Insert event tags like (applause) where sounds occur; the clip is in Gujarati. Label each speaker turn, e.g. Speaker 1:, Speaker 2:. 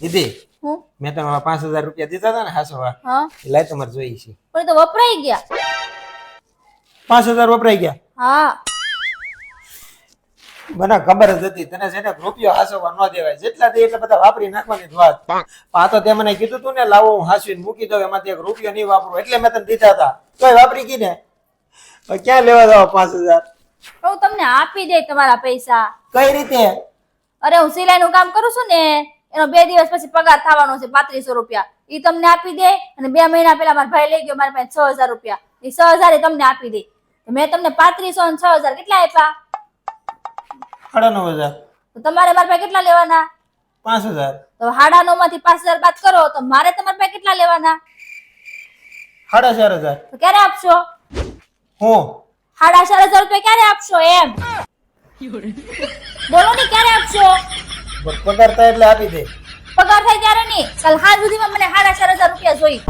Speaker 1: દીદી
Speaker 2: હું?
Speaker 1: મેં તમને પાંચ હજાર રૂપિયા દીધા હતા ને હાસવા
Speaker 2: હા.
Speaker 1: લાય તમારે જોઈએ છે.
Speaker 2: પણ તો વપરાઈ ગયા.
Speaker 1: પાંચ હજાર વપરાઈ ગયા?
Speaker 2: હા.
Speaker 1: મને ખબર જ હતી તને છે ને રૂપિયો હાસવા ન દેવાય. જેટલા દે એટલા બધા વાપરી નાખવાની જ વાત. આ તો તે મને કીધું તું ને લાવો હું હાસવીને મૂકી દઉં એમાંથી એક રૂપિયો નહીં વાપરું. એટલે મેં તને દીધા હતા તોય વાપરી ગઈ ને. ક્યાં લેવા જાવ પાંચ હજાર?
Speaker 2: તો હું તમને આપી દે તમારા પૈસા.
Speaker 1: કઈ રીતે?
Speaker 2: અરે હું સિલાઈ નું કામ કરું છું ને. એનો બે દિવસ પછી પગાર થવાનો છે પાંત્રીસો રૂપિયા. એ તમને આપી દે અને બે મહિના પહેલા મારા ભાઈ લઈ ગયો મારા પાસે છ હજાર રૂપિયા. એ છ હજાર એ તમને આપી દે. મેં તમને પાંત્રીસો અને છ હજાર કેટલા આપ્યા?
Speaker 1: સાડા નવ હજાર.
Speaker 2: તમારે મારા પાસે કેટલા લેવાના?
Speaker 1: પાંચ હજાર.
Speaker 2: તો હાડા નવમાંથી પાંચ હજાર બાદ કરો તો મારે તમારા પાસે કેટલા લેવાના?
Speaker 1: સાડા ચાર હજાર.
Speaker 2: તો ક્યારે આપશો?
Speaker 1: હું?
Speaker 2: સાડા ચાર હજાર રૂપિયા ક્યારે આપશો એમ? (laughs) બોલો ને ક્યારે આપશો?
Speaker 1: પગાર થાય એટલે આપી દે.
Speaker 2: પગાર થાય ત્યારે નહીં. કાલ હાલ સુધીમાં મને સાડા ચાર હજાર રૂપિયા જોઈ.